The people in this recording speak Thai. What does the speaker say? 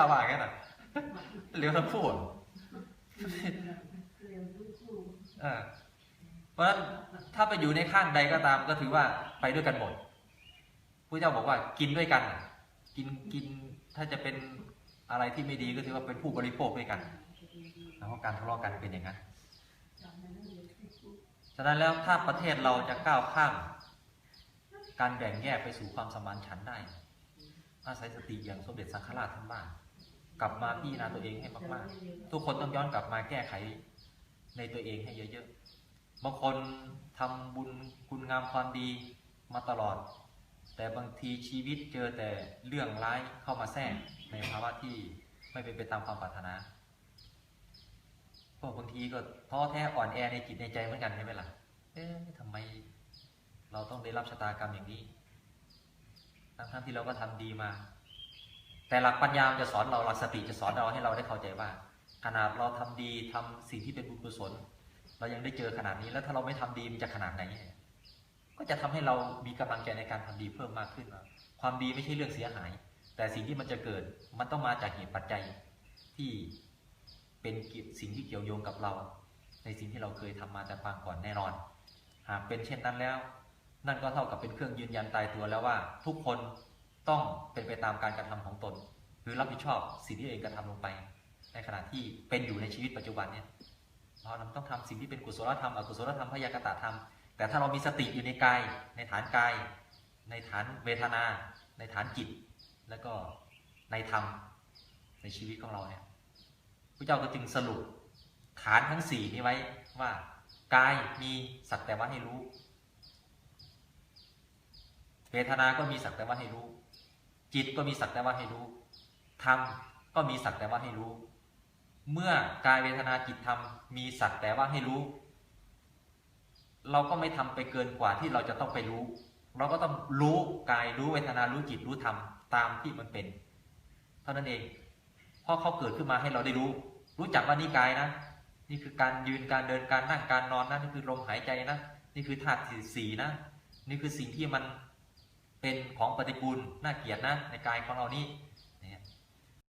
ถ้าว่าอย่างนั้นน่ะเร็วทั้งคู่อะเออเพราะฉะนั้นถ้าไปอยู่ในข้างใดก็ตามก็ถือว่าไปด้วยกันหมดพระเจ้าบอกว่ากินด้วยกัน กินกินถ้าจะเป็นอะไรที่ไม่ดีก็ถือว่าเป็นผู้บริโภคด้วยกันแล้วก็การทะเลาะกันเป็นอย่างนั้นฉะนั้นแล้วถ้าประเทศเราจะก้าวข้ามการแบ่งแยกไปสู่ความสมานฉันท์ได้ อาศัยสติอย่างสมเด็จสังฆราชท่านว่า กลับมาพิจารณาตัวเองให้มากๆ ทุกคนต้องย้อนกลับมาแก้ไขในตัวเองให้เยอะๆ บางคนทำบุญคุณงามความดีมาตลอด แต่บางทีชีวิตเจอแต่เรื่องร้ายเข้ามาแทรกในภาวะที่ไม่เป็นไปตามความปรารถนาก็บางทีก็ท้อแท้อ่อนแอในจิตในใจเหมือนกันใช่ไหมล่ะ เอ๊ะทำไมเราต้องได้รับชะตากรรมอย่างนี้ ทั้งๆที่เราก็ทำดีมา แต่หลักปัญญามจะสอนเราหลักสติจะสอนเราให้เราได้เข้าใจว่า ขนาดเราทำดีทำสิ่งที่เป็นบุญกุศล เรายังได้เจอขนาดนี้แล้วถ้าเราไม่ทำดีมันจะขนาดไหน ก็จะทำให้เรามีกำลังใจในการทำดีเพิ่มมากขึ้นความดีไม่ใช่เรื่องเสียหาย แต่สิ่งที่มันจะเกิดมันต้องมาจากเหตุปัจจัยที่เป็นสิ่งที่เกี่ยวโยงกับเรา ในสิ่งที่เราเคยทำมาแต่ปางก่อนแน่นอน หากเป็นเช่นนั้นแล้ว นั่นก็เท่ากับเป็นเครื่องยืนยันตายตัวแล้วว่า ทุกคน ต้องเป็นไปตามการกระทำของตน หรือรับผิดชอบสิ่งที่เองกระทำลงไป ในขณะที่เป็นอยู่ในชีวิตปัจจุบันเนี่ยเราต้องทำสิ่งที่เป็นกุศลธรรมอกุศลธรรมพยากตธรรม แต่ถ้าเรามีสติอยู่ในกาย ในฐานกาย ในฐานเวทนา ในฐานจิต แล้วก็ในธรรมในชีวิตของเราเนี่ยพระเจ้าก็จึงสรุปฐานทั้งสี่นี้ไว้ว่ากายมีสักแต่ว่าให้รู้ เวทนาก็มีสักแต่ว่าให้รู้ จิตก็มีสักแต่ว่าให้รู้ธรรมก็มีสักแต่ว่าให้รู้ เมื่อกายเวทนาจิตธรรมมีสักแต่ว่าให้รู้ เราก็ไม่ทำไปเกินกว่าที่เราจะต้องไปรู้ เราก็ต้องรู้กายรู้เวทนารู้จิตรู้ธรรมตามที่มันเป็น เท่านั้นเองเพราะเขาเกิดขึ้นมาให้เราได้รู้ รู้จักว่านี่กายนะ นี่คือการยืนการเดินการนั่งการนอนนะนี่คือลมหายใจนะ นี่คือธาตุสี่นะ นี่คือสิ่งที่มัน เป็นของปฏิกูลน่าเกลียดนะในกายของเรานี้